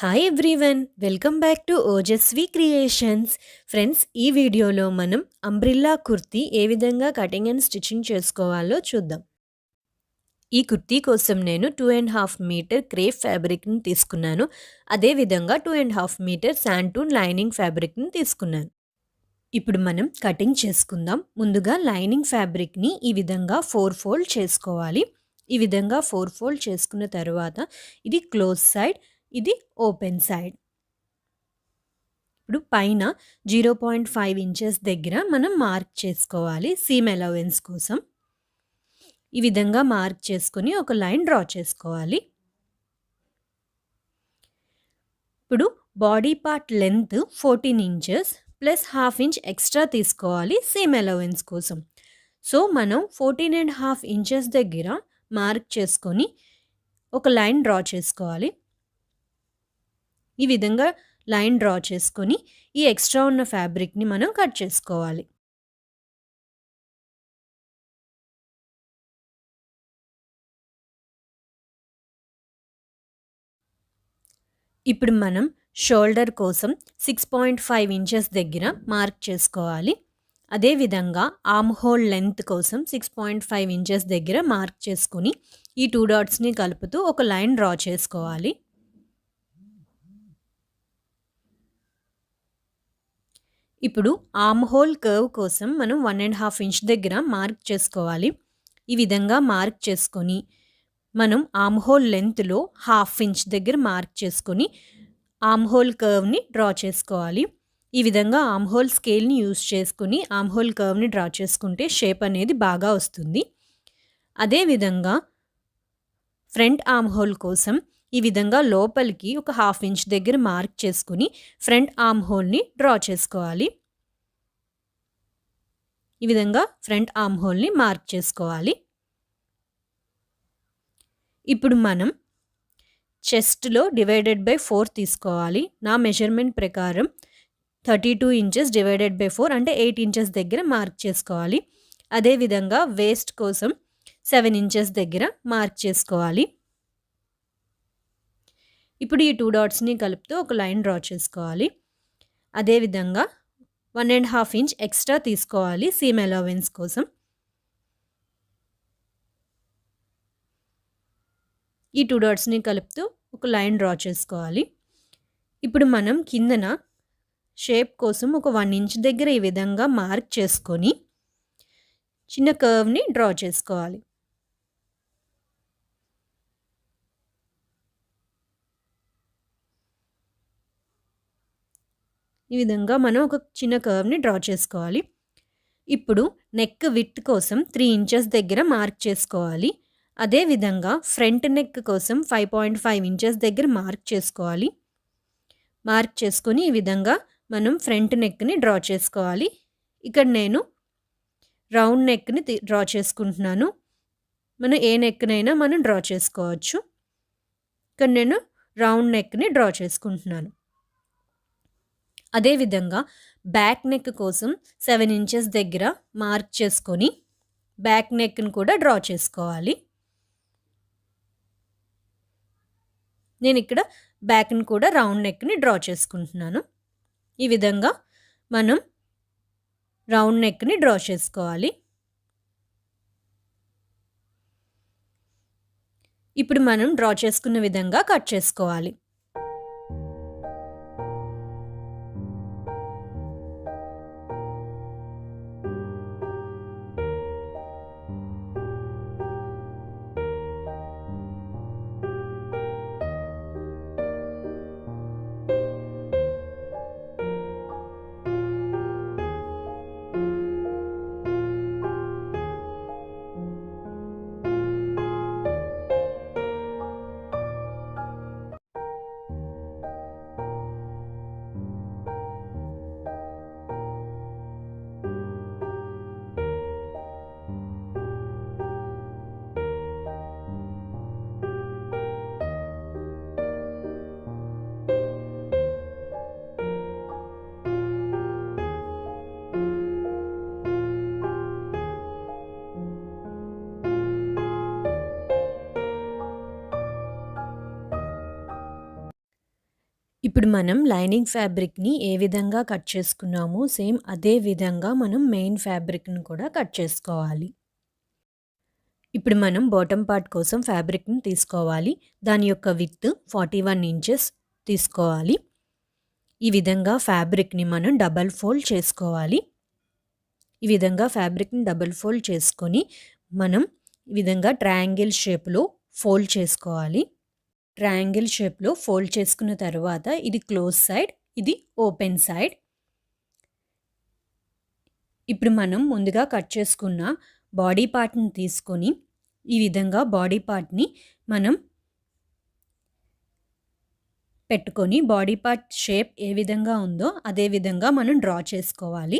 Hi everyone welcome back to Ojaswi creations friends ఈ వీడియోలో మనం అంబ్రిల్లా కుర్తీ ఏ విధంగా కటింగ్ అండ్ స్టిచ్చింగ్ చేసుకోవాలో చూద్దాం. ఈ కుర్తీ కోసం నేను two and half metre crepe ఫ్యాబ్రిక్ని తీసుకున్నాను. అదేవిధంగా two and half metre shantoon lining ఫ్యాబ్రిక్ని తీసుకున్నాను. ఇప్పుడు మనం కటింగ్ చేసుకుందాం. ముందుగా లైనింగ్ ఫ్యాబ్రిక్ని ఈ విధంగా ఫోర్ ఫోల్డ్ చేసుకోవాలి. ఈ విధంగా ఫోర్ ఫోల్డ్ చేసుకున్న తర్వాత ఇది క్లోజ్ సైడ్ ఇది ఓపెన్ సైడ్. ఇప్పుడు పైన జీరో పాయింట్ ఫైవ్ ఇంచెస్ దగ్గర మనం మార్క్ చేసుకోవాలి సీమ్ అలవెన్స్ కోసం. ఈ విధంగా మార్క్ చేసుకొని ఒక లైన్ డ్రా చేసుకోవాలి. ఇప్పుడు body part length fourteen inches plus half inch extra తీసుకోవాలి సేమ్ అలవెన్స్ కోసం. సో మనం ఫోర్టీన్ అండ్ హాఫ్ ఇంచెస్ దగ్గర మార్క్ చేసుకొని ఒక లైన్ డ్రా చేసుకోవాలి. ఈ విధంగా లైన్ డ్రా చేసుకొని ఈ ఎక్స్ట్రా ఉన్న ఫ్యాబ్రిక్ని మనం కట్ చేసుకోవాలి. ఇప్పుడు మనం షోల్డర్ కోసం సిక్స్ పాయింట్ ఫైవ్ ఇంచెస్ దగ్గర మార్క్ చేసుకోవాలి. అదేవిధంగా ఆమ్ హోల్ లెంత్ కోసం సిక్స్ పాయింట్ ఫైవ్ ఇంచెస్ దగ్గర మార్క్ చేసుకొని ఈ టూ డాట్స్ని కలుపుతూ ఒక లైన్ డ్రా చేసుకోవాలి. ఇప్పుడు ఆమ్ హోల్ కర్వ్ కోసం మనం వన్ అండ్ హాఫ్ ఇంచ్ దగ్గర మార్క్ చేసుకోవాలి. ఈ విధంగా మార్క్ చేసుకొని మనం ఆమ్ హోల్ లెంత్లో హాఫ్ ఇంచ్ దగ్గర మార్క్ చేసుకొని ఆమ్ హోల్ కర్వ్ని డ్రా చేసుకోవాలి. ఈ విధంగా ఆమ్ హోల్ స్కేల్ని యూస్ చేసుకుని ఆమ్ హోల్ కర్వ్ని డ్రా చేసుకుంటే షేప్ అనేది బాగా వస్తుంది. అదేవిధంగా ఫ్రంట్ ఆమ్ హోల్ కోసం ఈ విధంగా లోపలికి ఒక హాఫ్ ఇంచ్ దగ్గర మార్క్ చేసుకుని ఫ్రంట్ ఆర్మ్ హోల్ని డ్రా చేసుకోవాలి. ఈ విధంగా ఫ్రంట్ ఆర్మ్ హోల్ని మార్క్ చేసుకోవాలి. ఇప్పుడు మనం చెస్ట్లో డివైడెడ్ బై ఫోర్ తీసుకోవాలి. నా మెజర్మెంట్ ప్రకారం thirty two inches divided by four అంటే ఎయిట్ ఇంచెస్ దగ్గర మార్క్ చేసుకోవాలి. అదేవిధంగా వేస్ట్ కోసం సెవెన్ ఇంచెస్ దగ్గర మార్క్ చేసుకోవాలి. ఇప్పుడు ఈ టూ డాట్స్ని కలుపుతూ ఒక లైన్ డ్రా చేసుకోవాలి. అదేవిధంగా one and half inch extra తీసుకోవాలి సీమ్ అలవెన్స్ కోసం. ఈ టూ డాట్స్ని కలుపుతూ ఒక లైన్ డ్రా చేసుకోవాలి. ఇప్పుడు మనం కిందన షేప్ కోసం ఒక వన్ ఇంచ్ దగ్గర ఈ విధంగా మార్క్ చేసుకొని చిన్న కర్వ్ని డ్రా చేసుకోవాలి. ఈ విధంగా మనం ఒక చిన్న కర్వ్ని డ్రా చేసుకోవాలి. ఇప్పుడు నెక్ విత్ కోసం త్రీ ఇంచెస్ దగ్గర మార్క్ చేసుకోవాలి. అదేవిధంగా ఫ్రంట్ నెక్ కోసం ఫైవ్ పాయింట్ ఫైవ్ ఇంచెస్ దగ్గర మార్క్ చేసుకోవాలి. మార్క్ చేసుకొని ఈ విధంగా మనం ఫ్రంట్ నెక్ని డ్రా చేసుకోవాలి. ఇక్కడ నేను రౌండ్ నెక్ని డ్రా చేసుకుంటున్నాను. మనం ఏ నెక్నైనా మనం డ్రా చేసుకోవచ్చు. ఇక్కడ నేను రౌండ్ నెక్ని డ్రా చేసుకుంటున్నాను. అదేవిధంగా బ్యాక్ నెక్ కోసం సెవెన్ ఇంచెస్ దగ్గర మార్క్ చేసుకొని బ్యాక్ నెక్ని కూడా డ్రా చేసుకోవాలి. నేను ఇక్కడ బ్యాక్ని కూడా రౌండ్ నెక్ని డ్రా చేసుకుంటున్నాను. ఈ విధంగా మనం రౌండ్ నెక్ని డ్రా చేసుకోవాలి. ఇప్పుడు మనం డ్రా చేసుకున్న విధంగా కట్ చేసుకోవాలి. ఇప్పుడు మనం లైనింగ్ ఫ్యాబ్రిక్‌ని ఏ విధంగా కట్ చేసుకున్నామో సేమ్ అదే విధంగా మనం మెయిన్ ఫ్యాబ్రిక్‌ని కూడా కట్ చేసుకోవాలి. ఇప్పుడు మనం బాటమ్ పార్ట్ కోసం ఫ్యాబ్రిక్‌ని తీసుకోవాలి. దాని యొక్క విత్ ఫార్టీ వన్ ఇంచెస్ తీసుకోవాలి. ఈ విధంగా ఫ్యాబ్రిక్‌ని మనం డబల్ ఫోల్డ్ చేసుకోవాలి. ఈ విధంగా ఫ్యాబ్రిక్‌ని డబల్ ఫోల్డ్ చేసుకొని మనం ఈ విధంగా ట్రయాంగిల్ షేప్‌లో ఫోల్డ్ చేసుకోవాలి. ట్రయాంగిల్ షేప్‌లో ఫోల్డ్ చేసుకున్న తర్వాత ఇది క్లోజ్ సైడ్, ఇది ఓపెన్ సైడ్. ఇప్పుడు మనం ముందుగా కట్ చేసుకున్న బాడీ పార్ట్‌ని తీసుకొని ఈ విధంగా బాడీ పార్ట్‌ని మనం పెట్టుకొని బాడీ పార్ట్ షేప్ ఏ విధంగా ఉందో అదే విధంగా మనం డ్రా చేసుకోవాలి.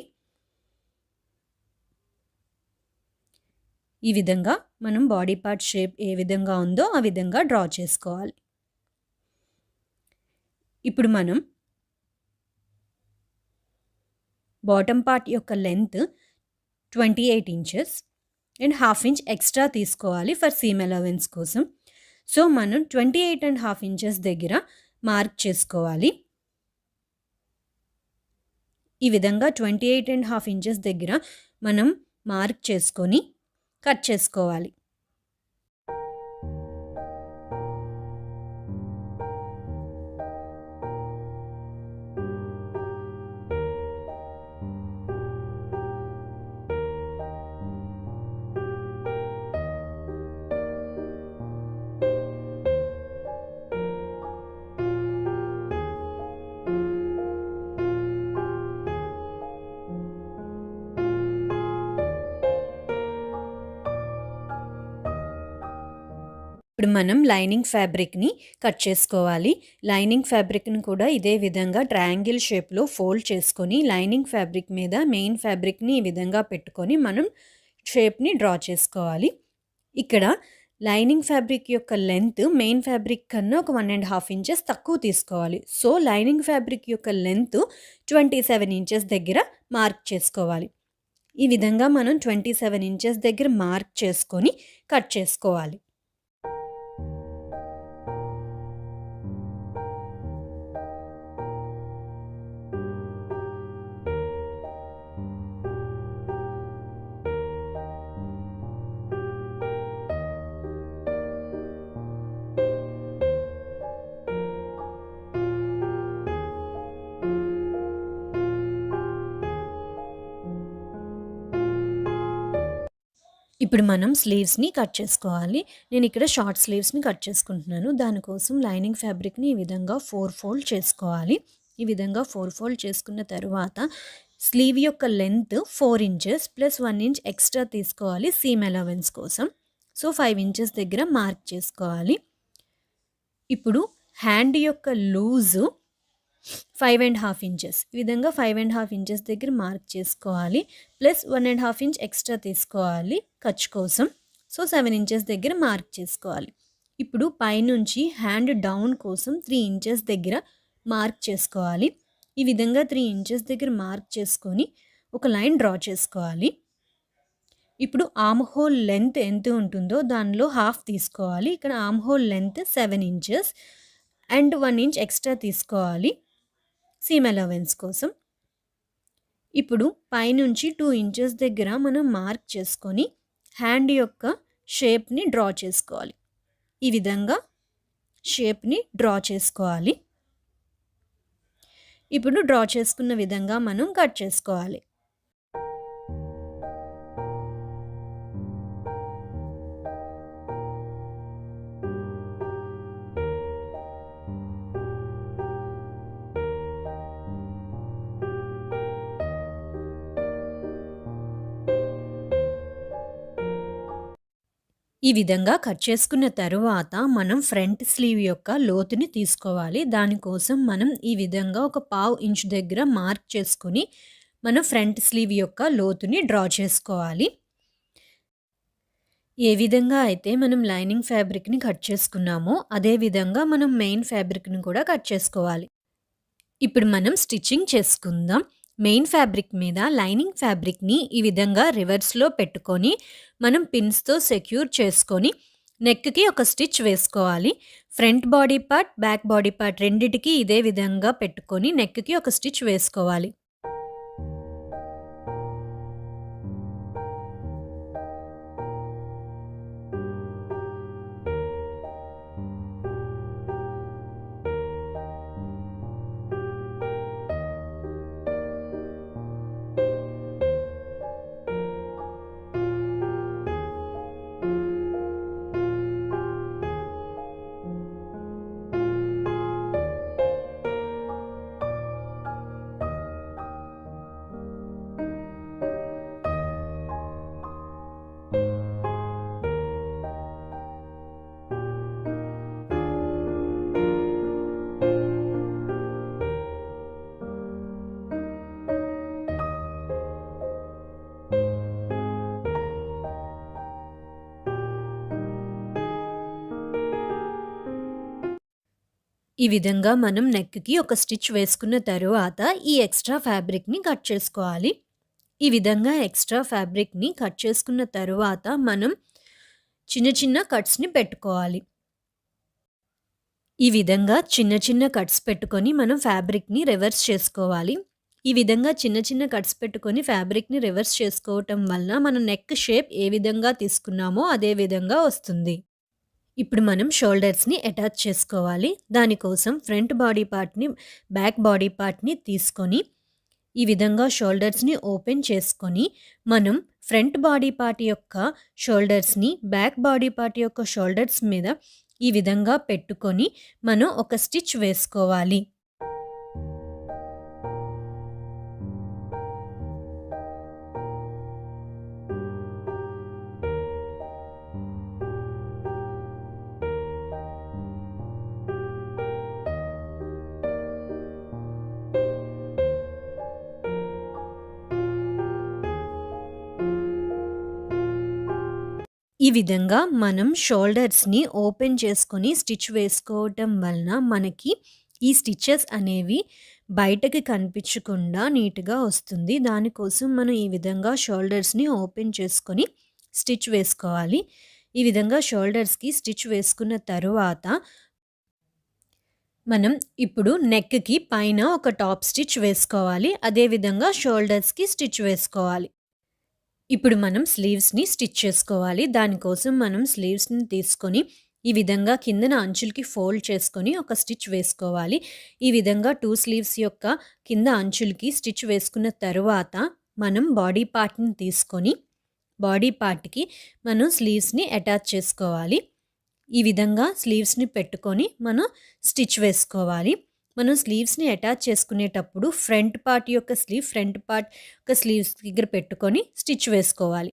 ఈ విధంగా మనం బాడీ పార్ట్ షేప్ ఏ విధంగా ఉందో ఆ విధంగా డ్రా చేసుకోవాలి. ఇప్పుడు మనం బాటమ్ పార్ట్ యొక్క length 28 inches and half inch extra తీసుకోవాలి ఫర్ సీమ్ అలవెన్స్ కోసం. సో, మనం 28 ½ ఇంచెస్ దగ్గర మార్క్ చేసుకోవాలి. ఈ విధంగా 28 ½ ఇంచెస్ దగ్గర మనం మార్క్ చేసుకొని కట్ చేసుకోవాలి. ఇప్పుడు మనం లైనింగ్ ఫ్యాబ్రిక్‌ని కట్ చేసుకోవాలి. లైనింగ్ ఫ్యాబ్రిక్‌ని కూడా ఇదే విధంగా ట్రయాంగిల్ షేప్‌లో ఫోల్డ్ చేసుకొని లైనింగ్ ఫ్యాబ్రిక్ మీద మెయిన్ ఫ్యాబ్రిక్‌ని ఈ విధంగా పెట్టుకొని మనం షేప్‌ని డ్రా చేసుకోవాలి. ఇక్కడ లైనింగ్ ఫ్యాబ్రిక్ యొక్క లెంత్ మెయిన్ ఫ్యాబ్రిక్ కన్నా ఒక వన్ అండ్ హాఫ్ ఇంచెస్ తక్కువ తీసుకోవాలి. సో, లైనింగ్ ఫ్యాబ్రిక్ యొక్క లెంత్ 27 ఇంచెస్ దగ్గర మార్క్ చేసుకోవాలి. ఈ విధంగా మనం 27 ఇంచెస్ దగ్గర మార్క్ చేసుకొని కట్ చేసుకోవాలి. ఇప్పుడు మనం స్లీవ్స్‌ని కట్ చేసుకోవాలి. నేను ఇక్కడ షార్ట్ స్లీవ్స్‌ని కట్ చేసుకుంటున్నాను. దానికోసం లైనింగ్ ఫ్యాబ్రిక్‌ని ఈ విధంగా ఫోర్ ఫోల్డ్ చేసుకోవాలి. ఈ విధంగా ఫోర్ ఫోల్డ్ చేసుకున్న తర్వాత స్లీవ్ యొక్క length four inches plus one inch extra తీసుకోవాలి సీమ్ అలవెన్స్ కోసం. సో, ఫైవ్ ఇంచెస్ దగ్గర మార్క్ చేసుకోవాలి. ఇప్పుడు హ్యాండ్ యొక్క loose five and half inches. ఈ విధంగా ఫైవ్ అండ్ హాఫ్ ఇంచెస్ దగ్గర మార్క్ చేసుకోవాలి. Plus one and half inch extra తీసుకోవాలి ఖర్చు కోసం. సో, సెవెన్ ఇంచెస్ దగ్గర మార్క్ చేసుకోవాలి. ఇప్పుడు పైనుంచి హ్యాండ్ డౌన్ కోసం త్రీ ఇంచెస్ దగ్గర మార్క్ చేసుకోవాలి. ఈ విధంగా త్రీ ఇంచెస్ దగ్గర మార్క్ చేసుకొని ఒక లైన్ డ్రా చేసుకోవాలి. ఇప్పుడు ఆమ్ హోల్ లెంత్ ఎంత ఉంటుందో దానిలో హాఫ్ తీసుకోవాలి. ఇక్కడ arm hole length seven inches and one inch extra తీసుకోవాలి సీమ్ అలవెన్స్ కోసం. ఇప్పుడు పైనుంచి టూ ఇంచెస్ దగ్గర మనం మార్క్ చేసుకొని హ్యాండ్ యొక్క షేప్‌ని డ్రా చేసుకోవాలి. ఈ విధంగా షేప్‌ని డ్రా చేసుకోవాలి. ఇప్పుడు డ్రా చేసుకున్న విధంగా మనం కట్ చేసుకోవాలి. ఈ విధంగా కట్ చేసుకున్న తరువాత మనం ఫ్రంట్ స్లీవ్ యొక్క లోతుని తీసుకోవాలి. దానికోసం మనం ఈ విధంగా ఒక పావు ఇంచ్ దగ్గర మార్క్ చేసుకొని మనం ఫ్రంట్ స్లీవ్ యొక్క లోతుని డ్రా చేసుకోవాలి. ఏ విధంగా అయితే మనం లైనింగ్ ఫ్యాబ్రిక్‌ని కట్ చేసుకున్నామో అదే విధంగా మనం మెయిన్ ఫ్యాబ్రిక్‌ని కూడా కట్ చేసుకోవాలి. ఇప్పుడు మనం స్టిచ్చింగ్ చేసుకుందాం. మెయిన్ ఫ్యాబ్రిక్ మీద లైనింగ్ ఫ్యాబ్రిక్‌ని ఈ విధంగా రివర్స్‌లో పెట్టుకొని మనం పిన్స్‌తో సెక్యూర్ చేసుకొని నెక్‌కి ఒక స్టిచ్ వేసుకోవాలి. Front body part, back body part రెండిటికి ఇదే విధంగా పెట్టుకొని నెక్‌కి ఒక స్టిచ్ వేసుకోవాలి. ఈ విధంగా మనం నెక్‌కి ఒక స్టిచ్ వేసుకున్న తరువాత ఈ ఎక్స్‌ట్రా ఫ్యాబ్రిక్‌ని కట్ చేసుకోవాలి. ఈ విధంగా ఎక్స్‌ట్రా ఫ్యాబ్రిక్‌ని కట్ చేసుకున్న తరువాత మనం చిన్న చిన్న కట్స్‌ని పెట్టుకోవాలి. ఈ విధంగా చిన్న చిన్న కట్స్ పెట్టుకొని మనం ఫ్యాబ్రిక్‌ని రివర్స్ చేసుకోవాలి. ఈ విధంగా చిన్న చిన్న కట్స్ పెట్టుకొని ఫ్యాబ్రిక్‌ని రివర్స్ చేసుకోవటం వలన మన నెక్ షేప్ ఏ విధంగా తీసుకున్నామో అదే విధంగా వస్తుంది. ఇప్పుడు మనం షోల్డర్స్‌ని అటాచ్ చేసుకోవాలి. దానికోసం ఫ్రంట్ బాడీ పార్ట్‌ని, బ్యాక్ బాడీ పార్ట్‌ని తీసుకొని ఈ విధంగా షోల్డర్స్‌ని ఓపెన్ చేసుకొని మనం ఫ్రంట్ బాడీ పార్ట్ యొక్క షోల్డర్స్‌ని బ్యాక్ బాడీ పార్ట్ యొక్క షోల్డర్స్ మీద ఈ విధంగా పెట్టుకొని మనం ఒక స్టిచ్ వేసుకోవాలి. ఈ విధంగా మనం షోల్డర్స్‌ని ఓపెన్ చేసుకొని స్టిచ్ వేసుకోవటం వలన మనకి ఈ స్టిచెస్ అనేవి బయటకి కనిపించకుండా నీట్‌గా వస్తుంది. దానికోసం మనం ఈ విధంగా షోల్డర్స్‌ని ఓపెన్ చేసుకొని స్టిచ్ వేసుకోవాలి. ఈ విధంగా షోల్డర్స్‌కి స్టిచ్ వేసుకున్న తరువాత మనం ఇప్పుడు నెక్‌కి పైన ఒక టాప్ స్టిచ్ వేసుకోవాలి. అదే విధంగా షోల్డర్స్‌కి స్టిచ్ వేసుకోవాలి. ఇప్పుడు మనం స్లీవ్స్‌ని స్టిచ్ చేసుకోవాలి. దానికోసం మనం స్లీవ్స్‌ని తీసుకొని ఈ విధంగా కిందన అంచులకి ఫోల్డ్ చేసుకొని ఒక స్టిచ్ వేసుకోవాలి. ఈ విధంగా టూ స్లీవ్స్ యొక్క కింద అంచులకి స్టిచ్ వేసుకున్న తరువాత మనం బాడీ పార్ట్‌ని తీసుకొని బాడీ పార్ట్‌కి మనం స్లీవ్స్‌ని అటాచ్ చేసుకోవాలి. ఈ విధంగా స్లీవ్స్‌ని పెట్టుకొని మనం స్టిచ్ వేసుకోవాలి. మనం స్లీవ్స్‌ని అటాచ్ చేసుకునేటప్పుడు ఫ్రంట్ పార్ట్ యొక్క స్లీవ్ ఫ్రంట్ పార్ట్ యొక్క స్లీవ్స్ దగ్గర పెట్టుకొని స్టిచ్ వేసుకోవాలి.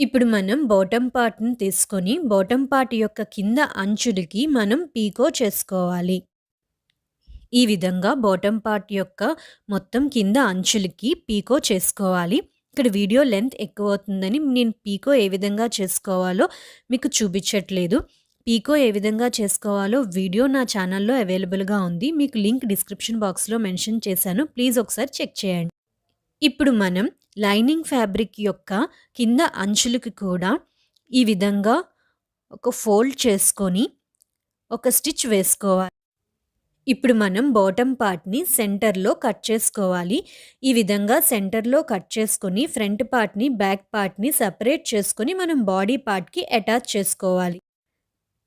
ఇప్పుడు మనం బాటమ్ పార్ట్‌ని తీసుకొని బాటమ్ పార్ట్ యొక్క కింద అంచులకి మనం పీకో చేసుకోవాలి. ఈ విధంగా బాటమ్ పార్ట్ యొక్క మొత్తం కింద అంచులకి పీకో చేసుకోవాలి. ఇక్కడ వీడియో లెంత్ ఎక్కువ అవుతుందని నేను పీకో ఏ విధంగా చేసుకోవాలో మీకు చూపించట్లేదు. పీకో ఏ విధంగా చేసుకోవాలో వీడియో నా ఛానల్‌లో అవైలబుల్‌గా ఉంది. మీకు లింక్ డిస్క్రిప్షన్ బాక్స్‌లో మెన్షన్ చేశాను. ప్లీజ్ ఒకసారి చెక్ చేయండి. ఇప్పుడు మనం లైనింగ్ ఫ్యాబ్రిక్ యొక్క కింద అంచులకి కూడా ఈ విధంగా ఒక ఫోల్డ్ చేసుకొని ఒక స్టిచ్ వేసుకోవాలి. ఇప్పుడు మనం బాటమ్ పార్ట్‌ని సెంటర్‌లో కట్ చేసుకోవాలి. ఈ విధంగా సెంటర్‌లో కట్ చేసుకొని ఫ్రంట్ పార్ట్‌ని, బ్యాక్ పార్ట్‌ని సపరేట్ చేసుకొని మనం బాడీ పార్ట్‌కి అటాచ్ చేసుకోవాలి.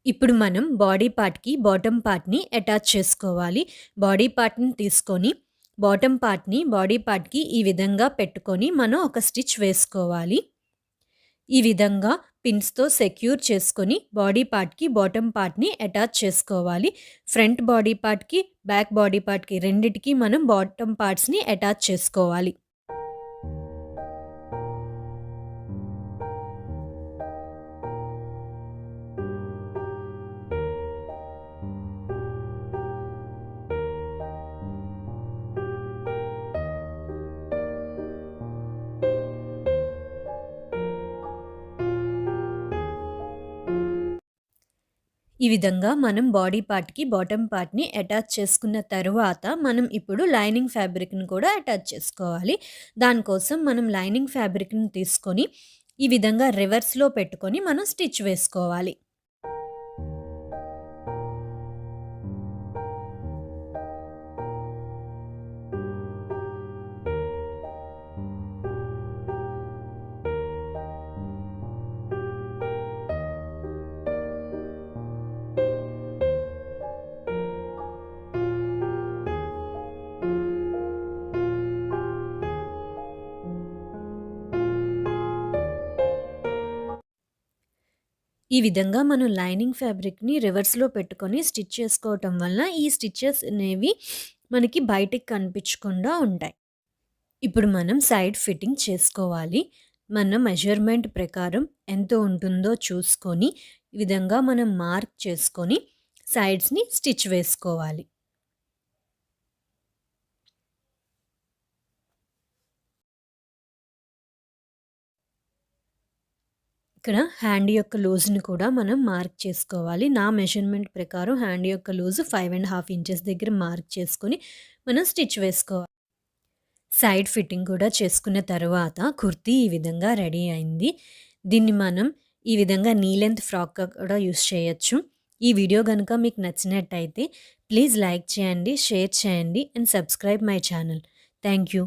ఇప్పుడు మనం బాడీ పార్ట్‌కి బాటమ్ పార్ట్‌ని అటాచ్ చేసుకోవాలి. బాడీ పార్ట్‌ని తీసుకొని బాటమ్ పార్ట్‌ని బాడీ పార్ట్‌కి ఈ విధంగా పెట్టుకొని మనం ఒక స్టిచ్ వేసుకోవాలి. ఈ విధంగా పిన్స్‌తో సెక్యూర్ చేసుకొని బాడీ పార్ట్‌కి బాటమ్ పార్ట్‌ని అటాచ్ చేసుకోవాలి. ఫ్రంట్ బాడీ పార్ట్‌కి, బ్యాక్ బాడీ పార్ట్‌కి రెండిటికి మనం బాటమ్ పార్ట్స్‌ని అటాచ్ చేసుకోవాలి. ఈ విధంగా మనం బాడీ పార్ట్‌కి బాటమ్ పార్ట్‌ని అటాచ్ చేసుకున్న తరువాత మనం ఇప్పుడు లైనింగ్ ఫ్యాబ్రిక్‌ని కూడా అటాచ్ చేసుకోవాలి. దానికోసం మనం లైనింగ్ ఫ్యాబ్రిక్‌ని తీసుకొని ఈ విధంగా రివర్స్‌లో పెట్టుకొని మనం స్టిచ్ వేసుకోవాలి. ఈ విధంగా మనం లైనింగ్ ఫ్యాబ్రిక్‌ని రివర్స్‌లో పెట్టుకొని స్టిచ్ చేసుకోవటం వలన ఈ స్టిచ్చెస్ అనేవి మనకి బయటికి కనిపించకుండా ఉంటాయి. ఇప్పుడు మనం సైడ్ ఫిట్టింగ్ చేసుకోవాలి. మన మెజర్‌మెంట్ ప్రకారం ఎంత ఉంటుందో చూసుకొని ఈ విధంగా మనం మార్క్ చేసుకొని సైడ్స్‌ని స్టిచ్ వేసుకోవాలి. ఇక్కడ హ్యాండ్ యొక్క లూజ్‌ని కూడా మనం మార్క్ చేసుకోవాలి. నా మెజర్‌మెంట్ ప్రకారం హ్యాండ్ యొక్క లూజ్ 5 ½ ఇంచెస్ దగ్గర మార్క్ చేసుకొని మనం స్టిచ్ వేసుకోవాలి. సైడ్ ఫిట్టింగ్ కూడా చేసుకున్న తర్వాత కుర్తీ ఈ విధంగా రెడీ అయింది. దీన్ని మనం ఈ విధంగా నీ లెంత్ కూడా యూస్ చేయొచ్చు. ఈ వీడియో కనుక మీకు నచ్చినట్టయితే ప్లీజ్ లైక్ చేయండి, షేర్ చేయండి and subscribe my channel. Thank you.